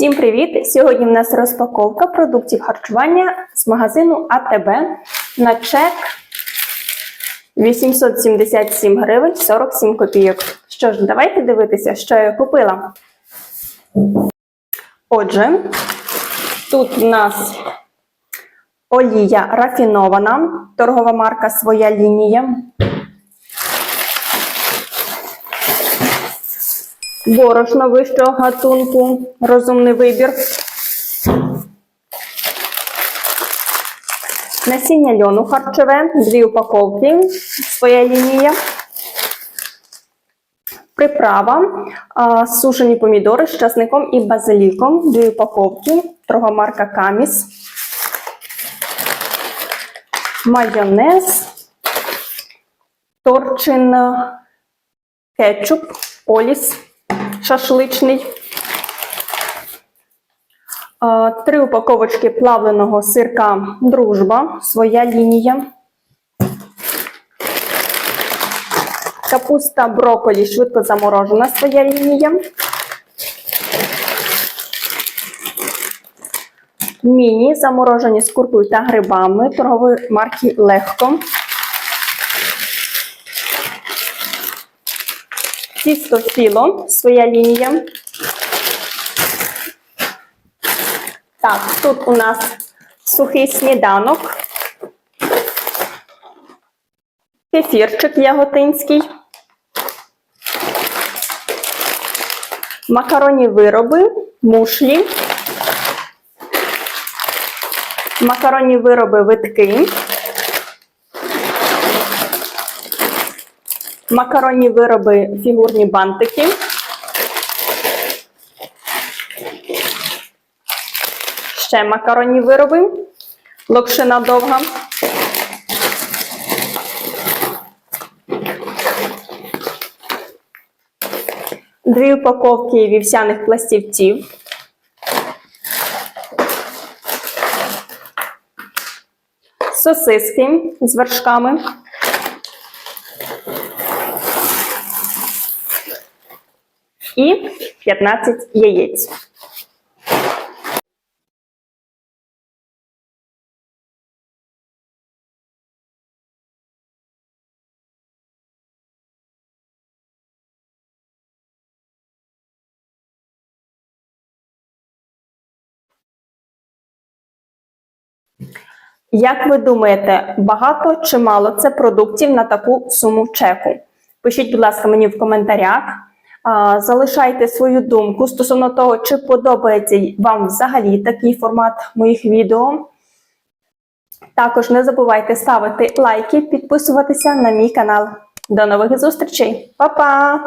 Всім привіт! Сьогодні в нас розпаковка продуктів харчування з магазину АТБ на чек 877 гривень 47 копійок. Що ж, давайте дивитися, що я купила. Отже, тут в нас олія рафінована, торгова марка Своя лінія. Борошно вищого гатунку, розумний вибір. Насіння льону харчове, дві упаковки, своя лінія. Приправа, сушені помідори з часником і базиліком, дві упаковки, торгова марка Каміс. Майонез, торчин кетчуп, оліс шашличний. Три упаковочки плавленого сирка Дружба, своя лінія. Капуста брокколі швидко заморожена, своя лінія. Міні заморожені з куркою та грибами торгової марки Легко. Тісто філо, своя лінія. Так, тут у нас сухий сніданок. Кефірчик яготинський. Макаронні вироби, мушлі. Макаронні вироби витки. Макаронні вироби, фігурні бантики. Ще макаронні вироби. Локшина довга. Дві упаковки вівсяних пластівців. Сосиски з вершками. І 15 яєць. Як ви думаєте, багато чи мало це продуктів на таку суму чеку? Пишіть, будь ласка, мені в коментарях. Залишайте свою думку стосовно того, чи подобається вам взагалі такий формат моїх відео. Також не забувайте ставити лайки, підписуватися на мій канал. До нових зустрічей, Па-па!